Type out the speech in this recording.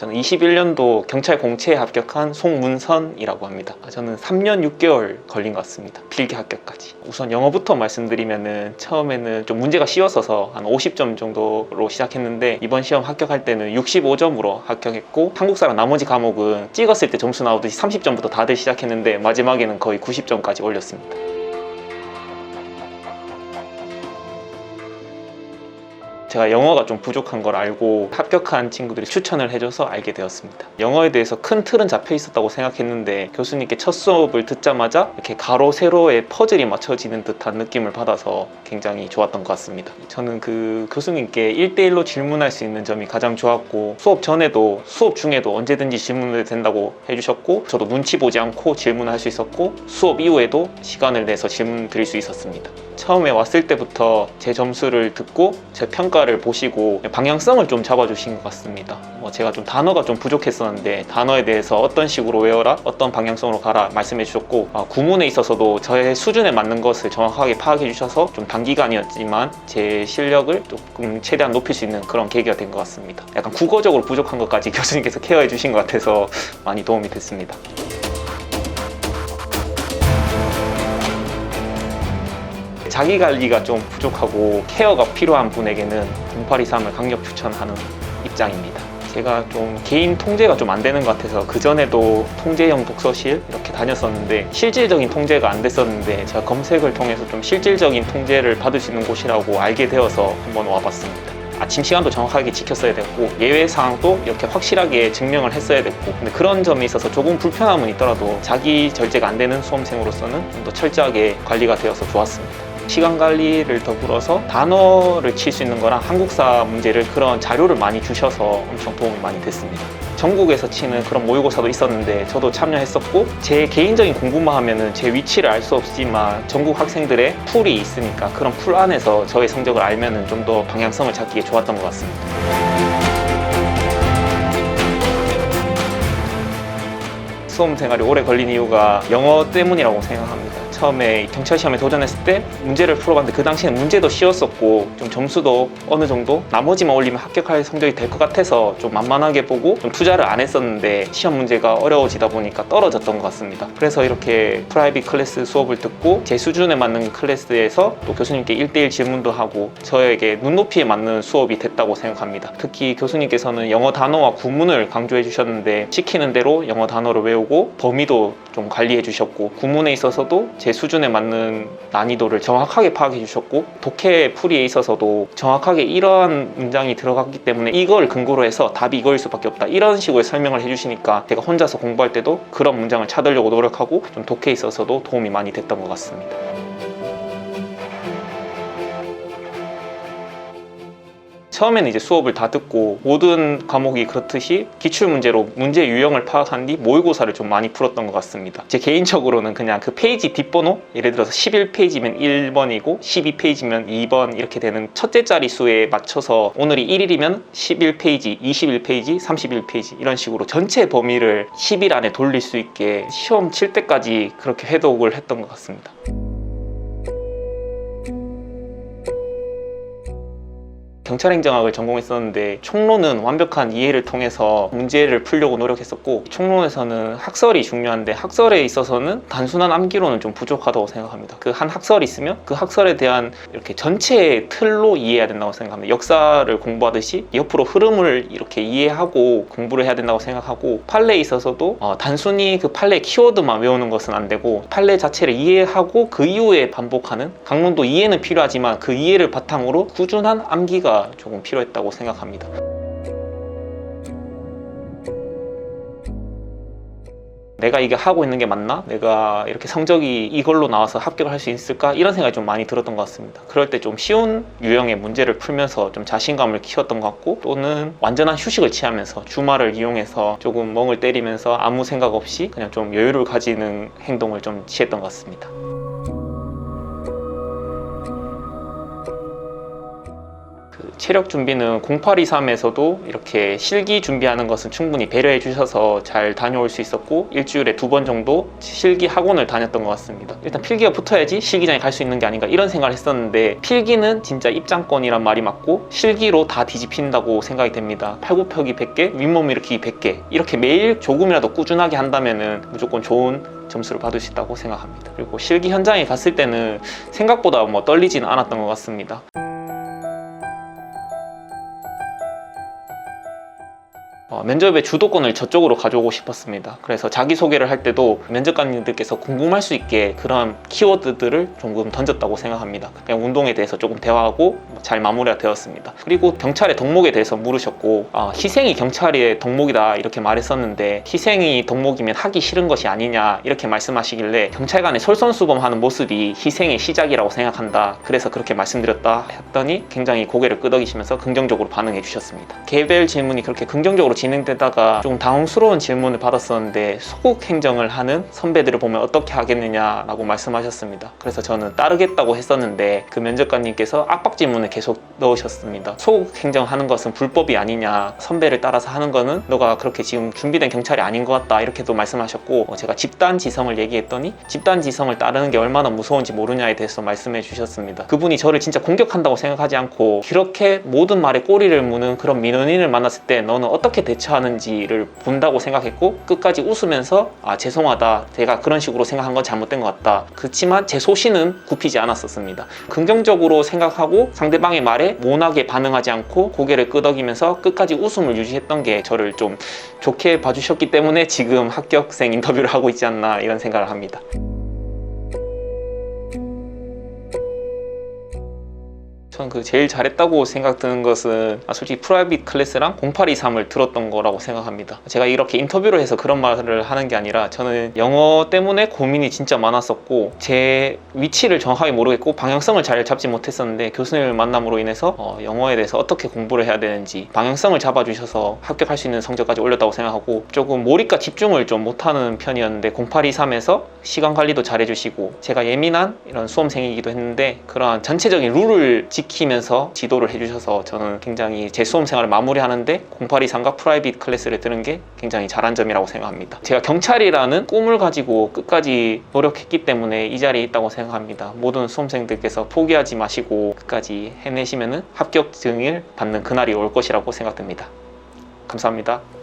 저는 21년도 경찰 공채에 합격한 송문선이라고 합니다. 아, 저는 3년 6개월 걸린 것 같습니다. 필기 합격까지. 우선 영어부터 말씀드리면은 처음에는 좀 문제가 쉬웠어서 한 50점 정도로 시작했는데 이번 시험 합격할 때는 65점으로 합격했고 한국사랑 나머지 과목은 찍었을 때 점수 나오듯이 30점부터 다들 시작했는데 마지막에는 거의 90점까지 올렸습니다. 제가 영어가 좀 부족한 걸 알고 합격한 친구들이 추천을 해줘서 알게 되었습니다. 영어에 대해서 큰 틀은 잡혀 있었다고 생각했는데 교수님께 첫 수업을 듣자마자 이렇게 가로 세로의 퍼즐이 맞춰지는 듯한 느낌을 받아서 굉장히 좋았던 것 같습니다. 저는 그 교수님께 1대1로 질문할 수 있는 점이 가장 좋았고 수업 전에도 수업 중에도 언제든지 질문을 된다고 해주셨고 저도 눈치 보지 않고 질문을 할수 있었고 수업 이후에도 시간을 내서 질문 드릴 수 있었습니다. 처음에 왔을 때부터 제 점수를 듣고 제 평가 를 보시고 방향성을 좀 잡아주신 것 같습니다. 뭐 제가 좀 단어가 좀 부족했었는데 단어에 대해서 어떤 식으로 외워라, 어떤 방향성으로 가라 말씀해 주셨고 아, 구문에 있어서도 저의 수준에 맞는 것을 정확하게 파악해 주셔서 좀 단기간이었지만 제 실력을 조금 최대한 높일 수 있는 그런 계기가 된 것 같습니다. 약간 국어적으로 부족한 것까지 교수님께서 케어해 주신 것 같아서 많이 도움이 됐습니다. 자기 관리가 좀 부족하고 케어가 필요한 분에게는 0823을 강력 추천하는 입장입니다. 제가 좀 개인 통제가 좀 안 되는 것 같아서 그전에도 통제형 독서실 이렇게 다녔었는데 실질적인 통제가 안 됐었는데 제가 검색을 통해서 좀 실질적인 통제를 받을 수 있는 곳이라고 알게 되어서 한번 와봤습니다. 아침 시간도 정확하게 지켰어야 됐고 예외 사항도 이렇게 확실하게 증명을 했어야 됐고 근데 그런 점에 있어서 조금 불편함은 있더라도 자기 절제가 안 되는 수험생으로서는 좀 더 철저하게 관리가 되어서 좋았습니다. 시간 관리를 더불어서 단어를 칠 수 있는 거랑 한국사 문제를 그런 자료를 많이 주셔서 엄청 도움이 많이 됐습니다. 전국에서 치는 그런 모의고사도 있었는데 저도 참여했었고 제 개인적인 공부만 하면은 제 위치를 알 수 없지만 전국 학생들의 풀이 있으니까 그런 풀 안에서 저의 성적을 알면은 좀 더 방향성을 잡기에 좋았던 것 같습니다. 수험 생활이 오래 걸린 이유가 영어 때문이라고 생각합니다. 처음에 경찰 시험에 도전했을 때 문제를 풀어봤는데 그 당시에는 문제도 쉬웠었고 좀 점수도 어느 정도 나머지만 올리면 합격할 성적이 될 것 같아서 좀 만만하게 보고 좀 투자를 안 했었는데 시험 문제가 어려워지다 보니까 떨어졌던 것 같습니다. 그래서 이렇게 프라이빗 클래스 수업을 듣고 제 수준에 맞는 클래스에서 또 교수님께 1대1 질문도 하고 저에게 눈높이에 맞는 수업이 됐다고 생각합니다. 특히 교수님께서는 영어 단어와 구문을 강조해 주셨는데 시키는 대로 영어 단어를 외우 고 범위도 좀 관리해 주셨고 구문에 있어서도 제 수준에 맞는 난이도를 정확하게 파악해 주셨고 독해 풀이에 있어서도 정확하게 이러한 문장이 들어갔기 때문에 이걸 근거로 해서 답이 이거일 수밖에 없다 이런 식으로 설명을 해 주시니까 제가 혼자서 공부할 때도 그런 문장을 찾으려고 노력하고 좀 독해에 있어서도 도움이 많이 됐던 것 같습니다. 처음에는 이제 수업을 다 듣고 모든 과목이 그렇듯이 기출 문제로 문제 유형을 파악한 뒤 모의고사를 좀 많이 풀었던 것 같습니다. 제 개인적으로는 그냥 그 페이지 뒷번호 예를 들어서 11페이지면 1번이고 12페이지면 2번 이렇게 되는 첫째 자리 수에 맞춰서 오늘이 1일이면 11페이지, 21페이지, 31페이지 이런 식으로 전체 범위를 10일 안에 돌릴 수 있게 시험 칠 때까지 그렇게 해독을 했던 것 같습니다. 경찰행정학을 전공했었는데 총론은 완벽한 이해를 통해서 문제를 풀려고 노력했었고 총론에서는 학설이 중요한데 학설에 있어서는 단순한 암기로는 좀 부족하다고 생각합니다. 그 한 학설이 있으면 그 학설에 대한 이렇게 전체의 틀로 이해해야 된다고 생각합니다. 역사를 공부하듯이 옆으로 흐름을 이렇게 이해하고 공부를 해야 된다고 생각하고 판례에 있어서도 어, 단순히 그 판례 키워드만 외우는 것은 안 되고 판례 자체를 이해하고 그 이후에 반복하는 강론도 이해는 필요하지만 그 이해를 바탕으로 꾸준한 암기가 조금 필요했다고 생각합니다. 내가 이게 하고 있는 게 맞나? 내가 이렇게 성적이 이걸로 나와서 합격을 할 수 있을까? 이런 생각이 좀 많이 들었던 것 같습니다. 그럴 때 좀 쉬운 유형의 문제를 풀면서 좀 자신감을 키웠던 것 같고 또는 완전한 휴식을 취하면서 주말을 이용해서 조금 멍을 때리면서 아무 생각 없이 그냥 좀 여유를 가지는 행동을 좀 취했던 것 같습니다. 체력 준비는 0823에서도 이렇게 실기 준비하는 것은 충분히 배려해 주셔서 잘 다녀올 수 있었고 일주일에 두 번 정도 실기 학원을 다녔던 것 같습니다. 일단 필기가 붙어야지 실기장에 갈 수 있는 게 아닌가 이런 생각을 했었는데 필기는 진짜 입장권이란 말이 맞고 실기로 다 뒤집힌다고 생각이 됩니다. 팔굽혀기 100개, 윗몸 일으키기 100개 이렇게 매일 조금이라도 꾸준하게 한다면은 무조건 좋은 점수를 받을 수 있다고 생각합니다. 그리고 실기 현장에 갔을 때는 생각보다 뭐 떨리지는 않았던 것 같습니다. 어, 면접의 주도권을 저쪽으로 가져오고 싶었습니다. 그래서 자기소개를 할 때도 면접관님들께서 궁금할 수 있게 그런 키워드들을 조금 던졌다고 생각합니다. 그냥 운동에 대해서 조금 대화하고 잘 마무리가 되었습니다. 그리고 경찰의 덕목에 대해서 물으셨고 아, 희생이 경찰의 덕목이다 이렇게 말했었는데 희생이 덕목이면 하기 싫은 것이 아니냐 이렇게 말씀하시길래 경찰관의 솔선수범하는 모습이 희생의 시작이라고 생각한다. 그래서 그렇게 말씀드렸다 했더니 굉장히 고개를 끄덕이시면서 긍정적으로 반응해 주셨습니다. 개별 질문이 그렇게 긍정적으로 진행 되다가 좀 당황스러운 질문을 받았었는데 소극 행정을 하는 선배들을 보면 어떻게 하겠느냐라고 말씀하셨습니다. 그래서 저는 따르겠다고 했었는데 그 면접관님께서 압박 질문을 계속 넣으셨습니다. 소극 행정하는 것은 불법이 아니냐 선배를 따라서 하는 거는 너가 그렇게 지금 준비된 경찰이 아닌 것 같다 이렇게도 말씀하셨고 어, 제가 집단 지성을 얘기했더니 집단 지성을 따르는 게 얼마나 무서운지 모르냐에 대해서 말씀해 주셨습니다. 그분이 저를 진짜 공격한다고 생각하지 않고 이렇게 모든 말에 꼬리를 무는 그런 민원인을 만났을 때 너는 어떻게 대처 하는지를 본다고 생각했고 끝까지 웃으면서 아 죄송하다. 제가 그런 식으로 생각한 건 잘못된 것 같다. 그렇지만 제 소신은 굽히지 않았었습니다. 긍정적으로 생각하고 상대방의 말에 모나게 반응하지 않고 고개를 끄덕이면서 끝까지 웃음을 유지했던 게 저를 좀 좋게 봐주셨기 때문에 지금 합격생 인터뷰를 하고 있지 않나 이런 생각을 합니다 전 그 제일 잘했다고 생각드는 것은 아, 솔직히 프라이빗 클래스랑 0823을 들었던 거라고 생각합니다. 제가 이렇게 인터뷰를 해서 그런 말을 하는 게 아니라 저는 영어 때문에 고민이 진짜 많았었고 제 위치를 정확하게 모르겠고 방향성을 잘 잡지 못했었는데 교수님을 만남으로 인해서 어, 영어에 대해서 어떻게 공부를 해야 되는지 방향성을 잡아주셔서 합격할 수 있는 성적까지 올렸다고 생각하고 조금 몰입과 집중을 좀 못하는 편이었는데 0823에서 시간 관리도 잘해주시고 제가 예민한 이런 수험생이기도 했는데 그러한 전체적인 룰을 지키 면서 지도를 해주셔서 저는 굉장히 제 수험 생활을 마무리하는데 0823과 프라이빗 클래스를 드는 게 굉장히 잘한 점이라고 생각합니다. 제가 경찰이라는 꿈을 가지고 끝까지 노력했기 때문에 이 자리에 있다고 생각합니다. 모든 수험생들께서 포기하지 마시고 끝까지 해내시면 합격증을 받는 그날이 올 것이라고 생각됩니다. 감사합니다.